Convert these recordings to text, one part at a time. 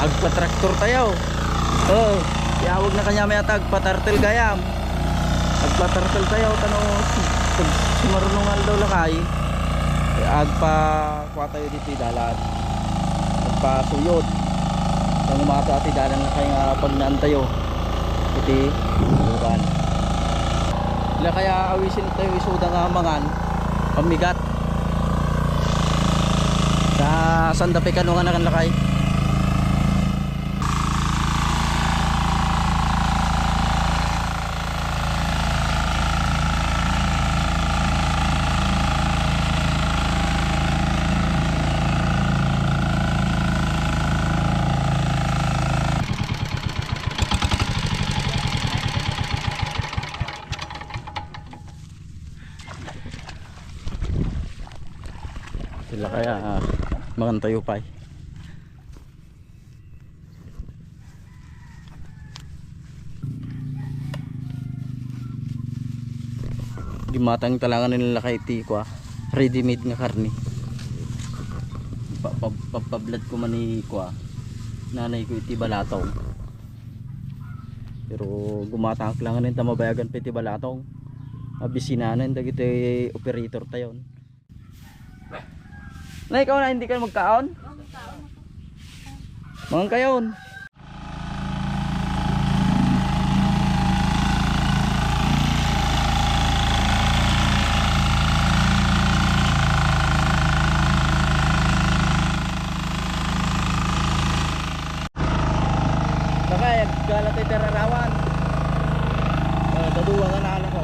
agpa-traktor tayo. Oh, yawag na kanya may atag patartel gayam. Agpa-tartel tayo tano sumarunungan daw lakay. Eh, Agpa kuha tayo dito dalan. Agpa suyod. Ang mga to ati dalan na kayo nga pag naantayo. Iti bukan. Ila kaya awisin tayo isuda nga mangan pamigat. Sa sandapi kanu nga nakan lakay. Sila kaya uh, makantayo pa eh. Gimatang talangan nila kay ti ko ah. Ready made nga karni. Papablad ko man ni ko ah. Nanay ko iti balatong. Pero gumatang lang nin tamabayagan pa iti balatong. Abisinanan dagiti operator tayon. Na ikaw na hindi ka magkaon? Mga kayon. Nakayag galat ay terarawan. Uh, daduwa nga na alam ko.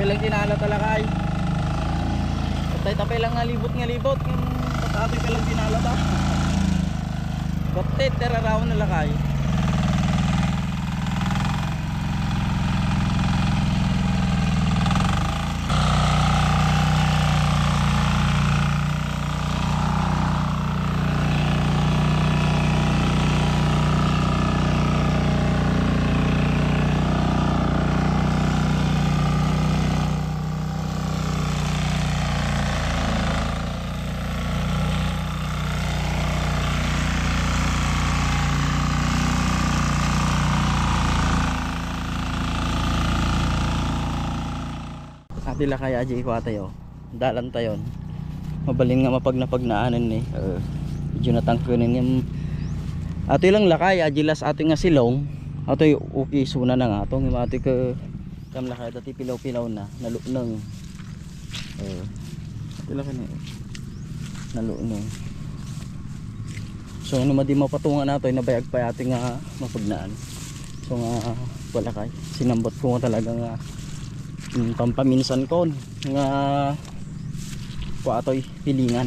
Tapay lang tinala talaga ay. Patay tapay lang nga libot nga libot. Yung patatoy ka lang tinala ba? Batit, teraraw na lakay. Ati lakay aji ko tayo. Dalan tayon. Mabalin nga mapag napagnaanan ni. Uh, medyo natangkunin yung Ato lang lakay ajilas ato nga silong. Ato uki suna na nga atong ato ka kam lakay dati pilaw-pilaw na nalunang. Uh, ato lakay ni nalunang. So ano madi mapatungan nato nabayag pa ating nga mapagnaan. So nga wala kay sinambot ko nga talaga nga yung pampaminsan ko nga po atoy pilingan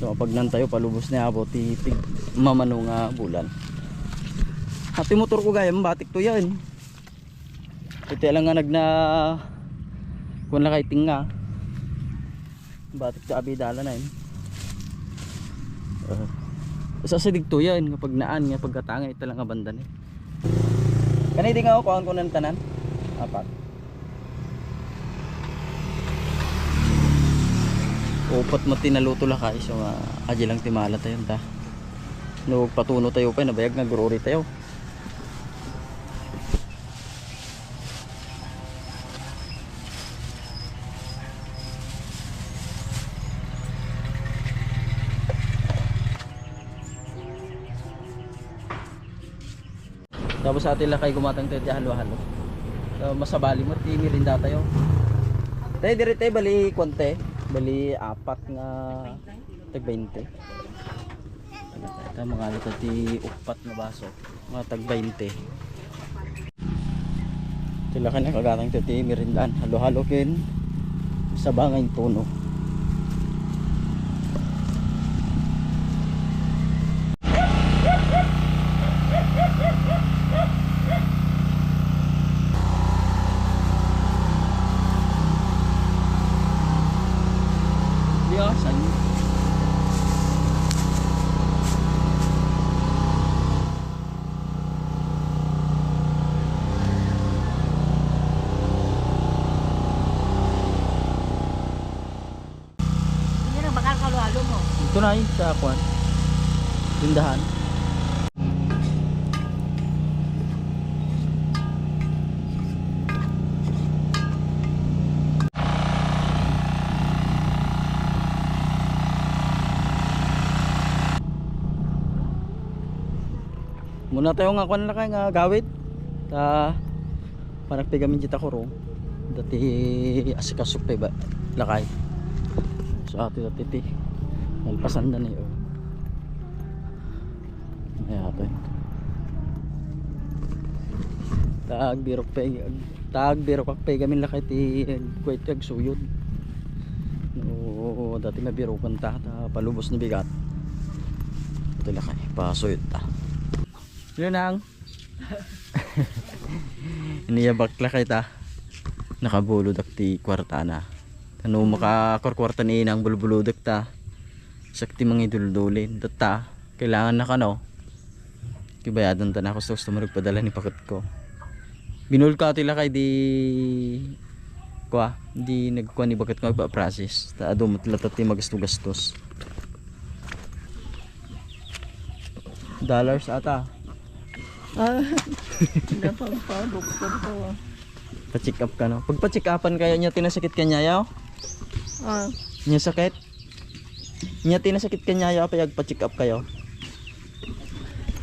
so pag nantayo palubos na abot titig mamano nga bulan. Hati motor ko gaya batik to yan. Ito lang nga nagna kung lang kay tinga batik to abidala na yun. Uh, sa to yan kapag naan nga pagkatanga ito lang nga banda ni. Kanay di nga ako kaon ko ng tanan apat. Upat mo tinaluto la kay so uh, aji lang timala tayo ta. No patuno tayo pa nabayag nga grori tayo. Tapos sa atin lang kay gumatang tayo halo-halo So, masabali mo ti mirinda tayo. Tayo dire tayo bali konte, bali apat nga tag 20. Ito mga ano ti upat na baso, mga tag 20. Sila kanya kagatang to ti mirindan, halo-halo kin sa bangay tuno. iwasan. Ito na yun sa kwan. Tindahan. Muna tayo nga kwan lakay nga gawit. Ta panagpigamin dita ko ro. Dati asikasok tayo ba lakay. So ati dati ti. Malpasan na ni oh. Ay ato. Tag birok pa tag birok pa gamin lakay ti kwet kag suyod. No, dati mabirokan ta, ta palubos ni bigat. Ito lakay, pasuyod ta. Yun ang. Iniyabak lakay ta. Nakabulod ak ti kwarta na. Ano makakorkwarta ni nang bulbuludak ta. Sakti mga iduldulin. Data, kailangan na kano. Kibayadan ta na ako sa gusto mo nagpadala ni pakit ko. Binul ka tila kay di kwa di nagkuha ni bakit ko magpa-process ta ado matlatat ti magasto-gastos dollars ata Ah, dapat pa, doktor ko. ah. pa-check up ka no pag pa-check upan kaya niya tinasakit ka niya yaw Ah, niya sakit niya tinasakit ka niya yaw apay pa-check up kayo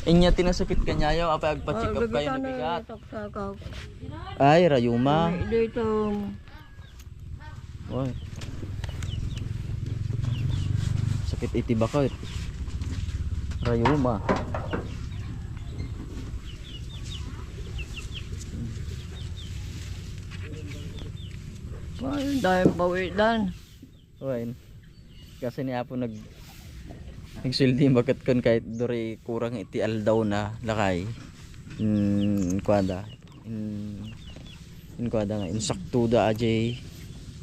Inya tinasakit ka niya yaw apay pa-check up kayo na bigat ay rayuma Dito, Oy. Sakit iti bakit? Rayuma. Ay, dahil pawilan. Oy. Kasi ni Apo nag nagsildi bakit kon kahit duri kurang iti aldaw na lakay. In kwada. In in kwada nga insaktuda ajay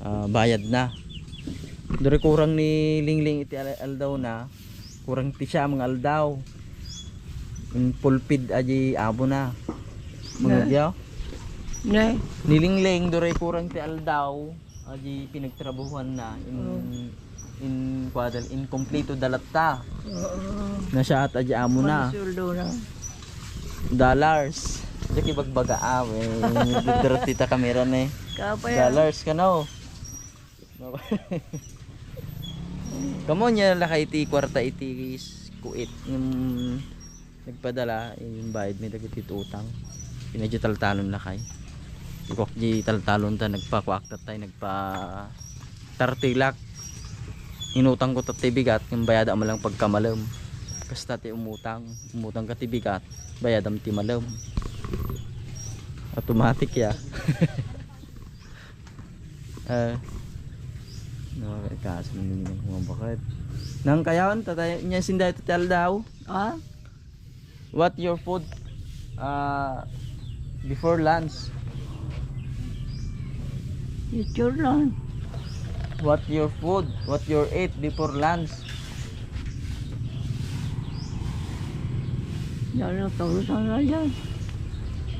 ah, bayad na. Duri kurang ni lingling iti al- aldaw na. Kurang ti siya mga aldaw. In pulpid ajay abo na. Mga Na? Ne, Nilingling dure kurang ti aldaw. Aji pinagtrabuhan na. In in kwadal incompleto dalatta oo, na siya at aji amo na. Mansuldo na. dollars. Jaki bagbaga awe Dirti ta kamera ne Kapaya, Dollars ka no Kamo niya lakay ti kwarta iti kuit. Yung nagpadala yung bayad may dagiti utang pinadyo taltalon lakay ikok di taltalon ta nagpakwaktat tayo nagpa tartilak inutang ko tatay bigat yung bayada mo lang pagkamalam. Kasta ti umutang. Umutang ka ti bigat bayadam ti malam. Automatic ya. Eh Nakakakas mo din ng mga bakit. Nang kayawan, tatay niya sinday tatal daw. ah, What your food uh, before lunch? Ito lang. What your food? What your eat before lunch? Yan ang talusan na yan.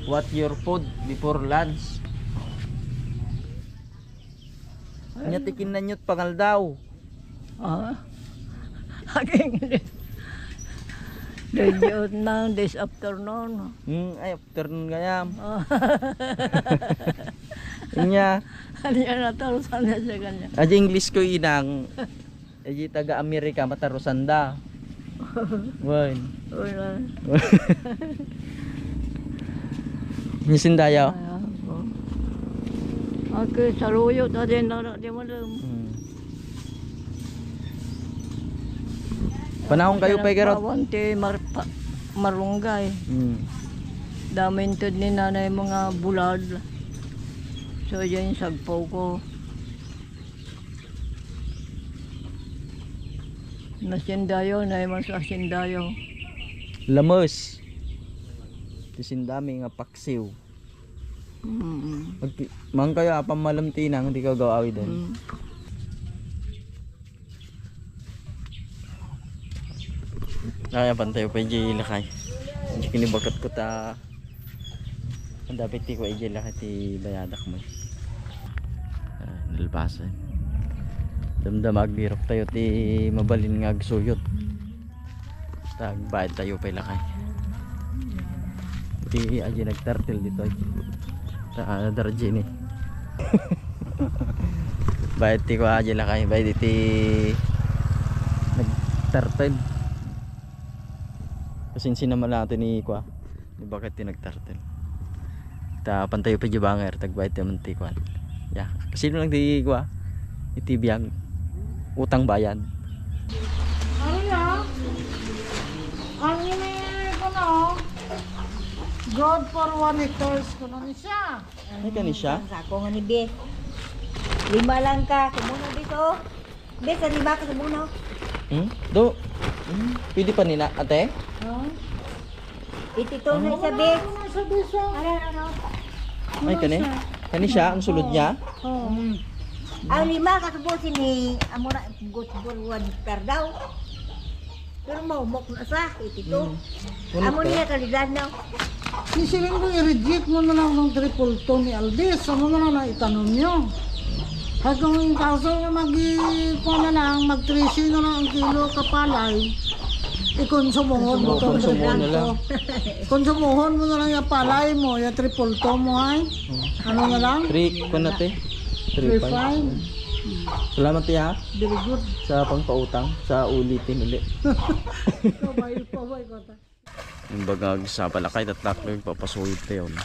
What your food before lunch? Nya tikin na nyot pangal daw. Ah, aking Diyot na this afternoon. Hmm, ay afternoon gayam. Ah, Yan na talusan na siya kanya. aji English ko inang. Aji taga Amerika matarusanda. Wan. Wala. Nya sindayaw. Ay, ako. Saluyo na din na di mo. Panahon kayo pa garot. Pawanti, mar, marunggay. To ni nanay mga bulad. So yan yung sagpaw ko. Nasindayo, na mas nasindayo. Lamos. Tisindami nga paksiw. Mm. Pag mang kayo apang malamtinang hindi ka gawawi din. Mm. Kaya pantay pa iji lakay. Hindi kinibakat ko ta. Ang dapat ti ko iji lakay ti bayadak mo. Ah, nalbasan. Damdamag dirok tayo ti mabalin nga agsuyot. Tag bayad tayo pa ilakay. Ti aji nagtartil dito ay. Ta darje ni. bayad ti ko aji lakay bayad ti nagtartil. Kasi naman natin ni kwa. Bakit ti nagtartil. Ta pantayo pa jibanger tag bayad ti manti kwa. Ya, kasi lang di kwa. Itibiyag utang bayad. Ano ya? Ang ini ko na, God for one hectares ko na ni siya. Ay kani siya? Sako nga ni Be. Lima lang ka. Kumuno dito. Be, sa lima ka sa muno. Hmm? Do. Hmm? Pwede pa nina ate? Huh? Itito na siya, Be. Ano na sa bisa? Ay kani? Kani siya ang sulod niya? Oh. Ang lima ka sa busi ni amo na God for one hectare daw. Pero maumok na sa itito. Kunot Amo niya kalidad na. Sisiling ko i-reject mo na lang ng triple to ni Aldis. Ano na lang na itanong nyo? Hanggang yung kaso nga mag ko na lang, mag 13 na lang ang kilo kapalay. Ikonsumuhon mo to. Konsumuhon na lang. Konsumuhon mo na lang yung palay mo, yung triple to mo ay. Ano na lang? 3 kun ate. 3 3 5. Salamat ya Very good. sa pangpautang sa ulitin uli. Pabay, pabay ko ta. Yung bagag sa palakay tatlak lang papasuhid tayo. no?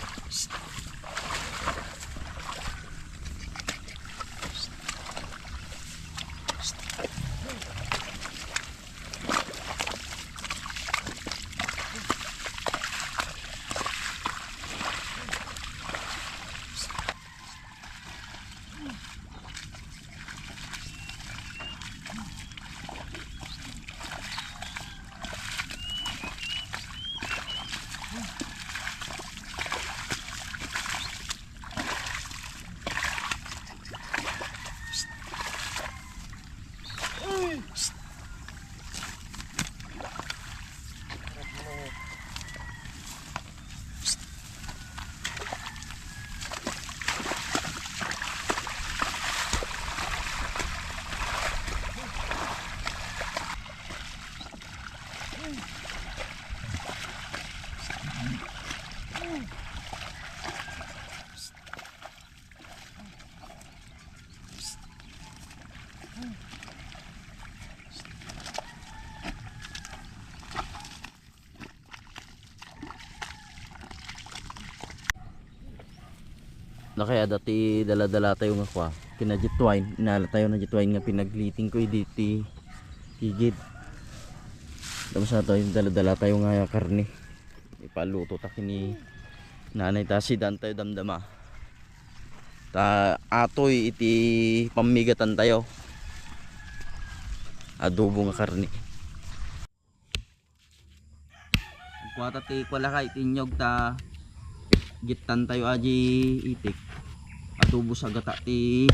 Na kaya dati dala-dala tayo nga kwa kinajitwine inala tayo na jitwine nga pinagliting ko diti higit tapos na tayo dala-dala tayo nga karne. Ipaluto ta kini nanay ta si tayo damdama. Ta atoy iti pamigatan tayo. Adobo nga karne. Kuwata ti kwala ka itinyog ta gitan tayo aji itik. Adobo sa gata ti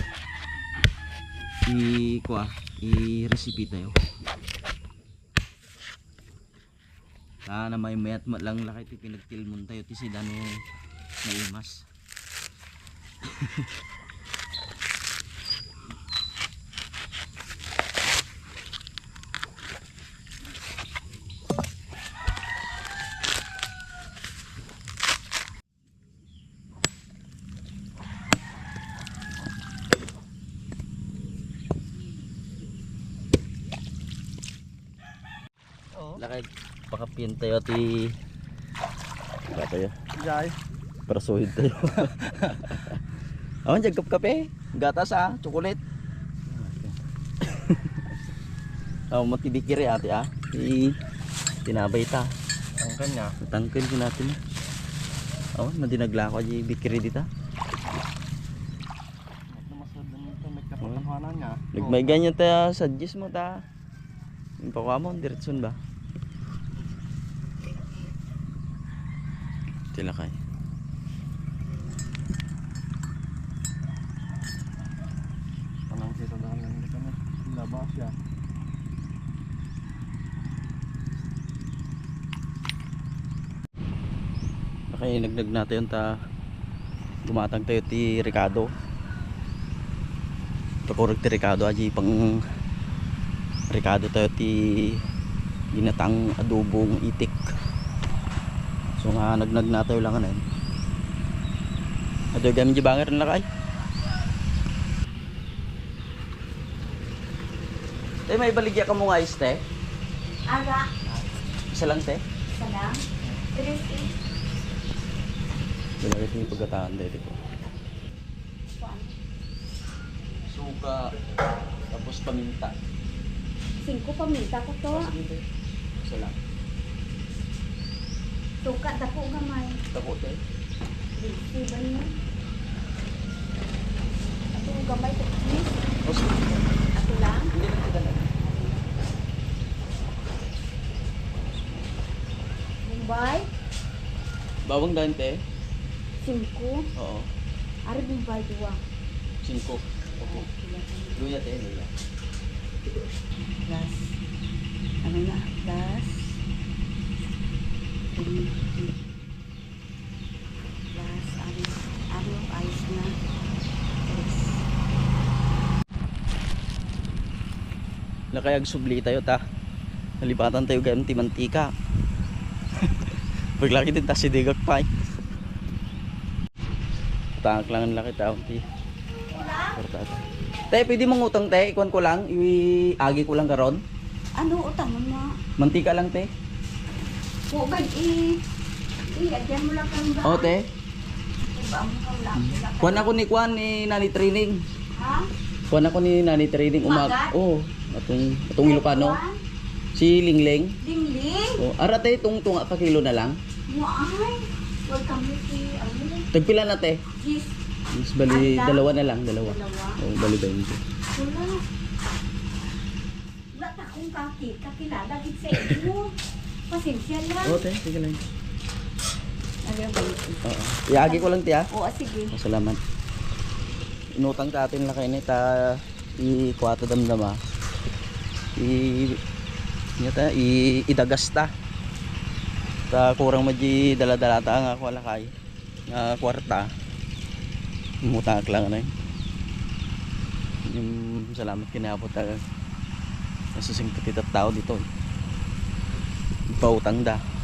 i kwa i recipe tayo. Ta na may mayat mat lang lakay ti pinagtilmon tayo ti sila no naimas lakay tayo ti Wala tayo Jai. para suhid tayo Awan, jagkap kape. Gatas ah, chocolate. Oh, matibikiri ate ah. I tinabay ta. Ang kanya. Tangkin ko natin. Oh, madinagla ko di bikiri dita. niya. Nagmay ganyan ta sa gis mo ta. Mo, diretson ba? Tilakay. Anong kita dahan lang dito na. Labas siya. Okay, nagdag natin ta gumatang tayo ti Ricardo. pakurag ti Ricardo aji pang Ricardo tayo ti ginatang adobong itik so nga nagnag na tayo lang anan adoy gamin di banger na lakay Eh, may baligya ka mo nga is, te? Aga, Isa lang, te? salam. Tres, eh. Ko yung pagkataan. Dito. Suka, tapos paminta. Singko paminta ko to. Te. Isa lang. Suka, dako gamay. Tapo, te. Di ba niyo? Ato gamay to, please. O, sige. Ato lang. Hindi lang kita lang. Bombay. Bawang daan, te. Singko. Oo. Ari Bombay dua. Cinco. Okay. Luya, te. Luya. Plus. Ano na? Plus. Plus. Ano? Ano? Ayos na. Tres. Nakayag subli tayo, ta. Nalipatan tayo gayam ti mantika. Paglaki din ta si Digak pa. Tangak lang ang laki tao, ti. Te, pwede mong utang, te. Ikuan ko lang. Iagi ko lang karon. Ano? Utang mo. Mantika lang, te. Huwag i... Ilagyan mo lang kang ba? O, te. Iba mo kang lang. Kuan ako ni Kuan ni Nani Training. Ha? Kuan ako ni Nani Training umag. Oo. atong atong Ilocano. Si Lingling. Dingling. Oh, ara te tung tunga ka kilo na lang. Ay. Huwag kami si... Ano? Tagpila na te. Gis. Mas bali Anda? dalawa na lang, dalawa. Dalawa. Oh, bali 20. Wala. Wala ta kong kaki. Kakilala. Sa. Pasensya lang. Oh, te, sige lang. Oo. Iagi ko lang ti ah. Oo, sige. Oh, salamat. Inutang ka atin lang kayo ni ta i kuwato damdama. I niya ta i idagas ta. Ta kurang madji dala-dala ta nga wala kay. Nga kwarta. Umutang lang na. Yung salamat kinapot ta. Nasusing petitat tao dito. Pautang da. Sulod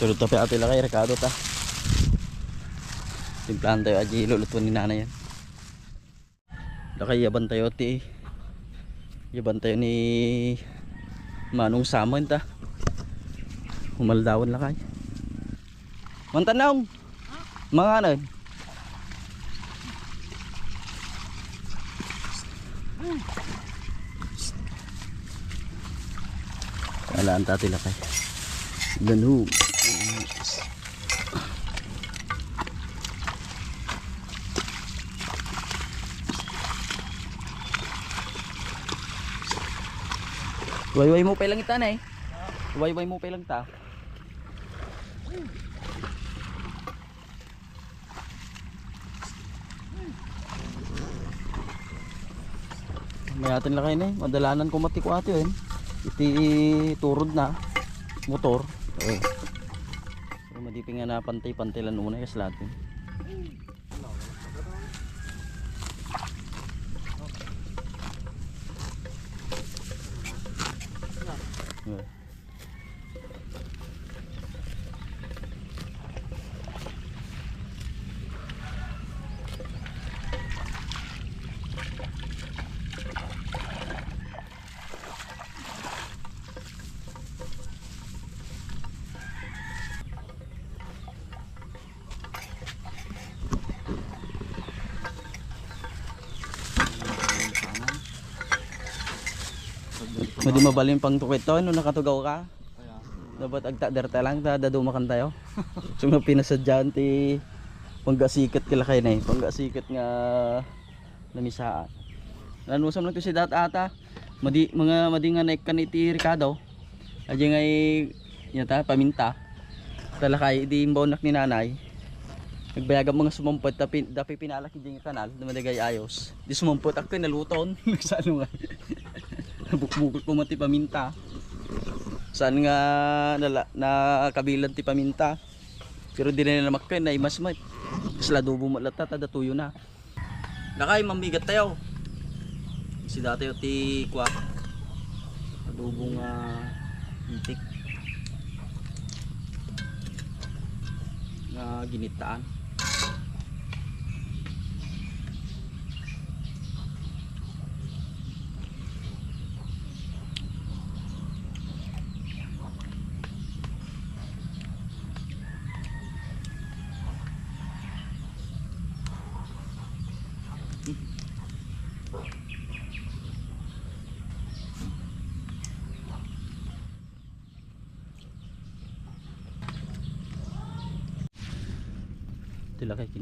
to pa ate lang kay Ricardo ta. Timplahan tayo aji lulutuan ni nanay yan. Lakay yaban tayo ti. Yaban tayo ni Manong Samon ta. Humaldawan lakay. Mantanong. Mga ano? Alaan tati lakay. Ganun. Wayway mo pa lang ita na eh. Wayway mo pa lang ta. May atin lang kayo na eh. Madalanan ko mati ko ate yun. Iti turod na. Motor. Oo. Pero madiping nga na pantay-pantay lang muna kasi lahat yun. Yeah. Madi mabalin pang tukit to, no nakatugaw ka. Dapat agtaderta lang, ta dadumakan tayo. so nga pinasadyan ti panggasikat kila kayo na eh. Panggasikat nga namisaan. Nanusam lang to si dat ata. Madi, mga madi nga naik kan iti Ricardo. Adya nga yata paminta. Talakay di imbaw ni nanay. Nagbayagam mga sumampot tapi dapi pinalaki di nga kanal dumadagay ayos. Di sumampot ako naluton. Sa ano nga. Bukbukot ko mati paminta. Saan nga nala, nakabilan ti paminta. Pero di na nila makkain na imas mat. Kasi ladubo malata tada tuyo na. Nakay mamigat tayo. Si dati ti kwa. Adobong uh, itik. Na ginitaan.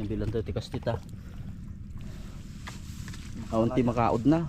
Kinabilan to tikas tita. Kaunti makaod na.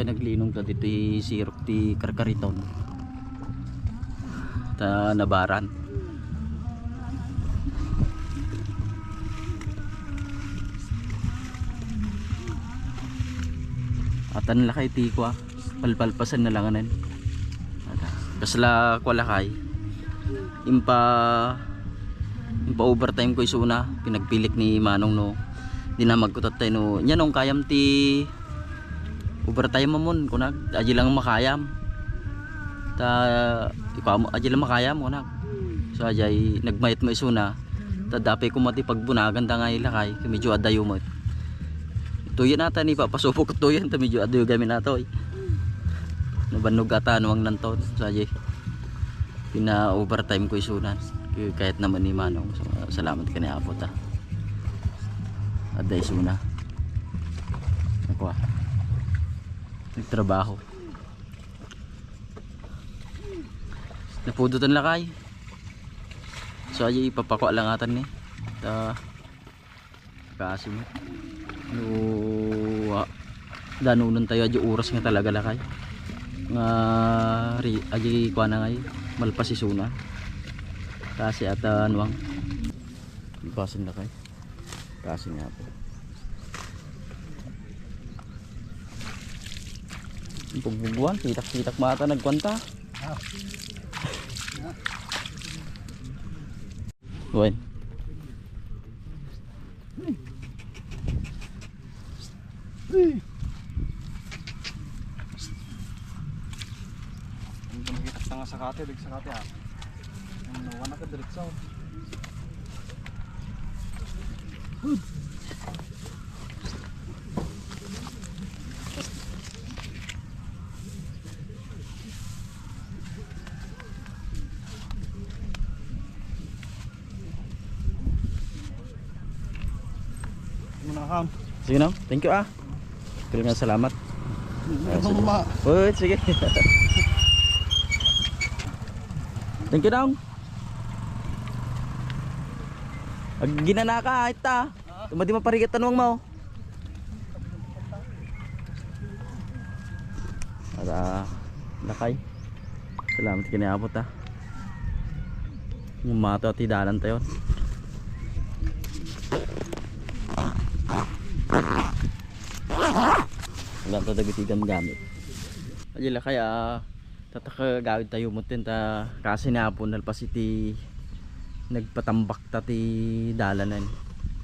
Kay naglinong ta dito sirok ti karkariton. Ta nabaran. Atan lakay ti kwa palpalpasan na langanan kasla kwa lakay. Impa impa overtime ko isuna pinagpilik ni Manong no. Dinamag ko tatay no. Nya nung kayam ti overtime mamon kunag aji lang makayam. Ta ikaw aji lang makayam kunag. So ajay nagmayat mo isuna ta dapay ko mati pagbunagan ta nga ilakay kay medyo adayo mo. Tuyan nata ni papasupok tuyan ta medyo adayo gamin nato eh. nabanog ata nuwang nanton. So ajay pina overtime ko isunan kahit naman ni Manong. So, salamat ka ni Apo ta. Aday suna ako ah nagtrabaho. Napudutan lakay. So ay ipapako lang atan ni. Ta kasi mo. No danunan tayo adyo oras nga talaga lakay. Nga ri aji kwa na ngay malpas kasi ata anuang ipasin lakay. Kasi nga po Ang pagbubuan, kitak-kitak mata nagkwanta. Wen. Ang gumigitak. Muna kam. Sige na, thank you ah. Kailan nga salamat. Ah, sige. Ma, Uy, sige. Thank you dong. Ag ginana ka, ita. Tumadi maparigat tanong mo. Para lakay. Salamat kiniabot ah. Ngumato at idalan tayo. Wala to dagitigan gamit. Ayun kaya tataka gawid tayo mo tin ta kasi napon nalpa city nagpatambak ta ti dalanan.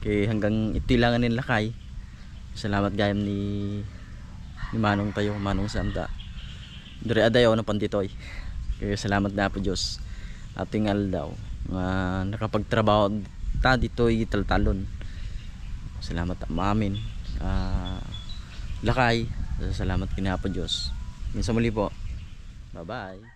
Kay hanggang itilangan nila kay. Salamat gayam ni ni Manong tayo, Manong Santa. Dire adayo na panditoy. Kaya salamat na po Diyos. Ating aldaw nga nakapagtrabaho ta ditoy taltalon. Salamat amin. Ah lakay. Salamat kinapo Diyos. Minsan muli po. Bye-bye.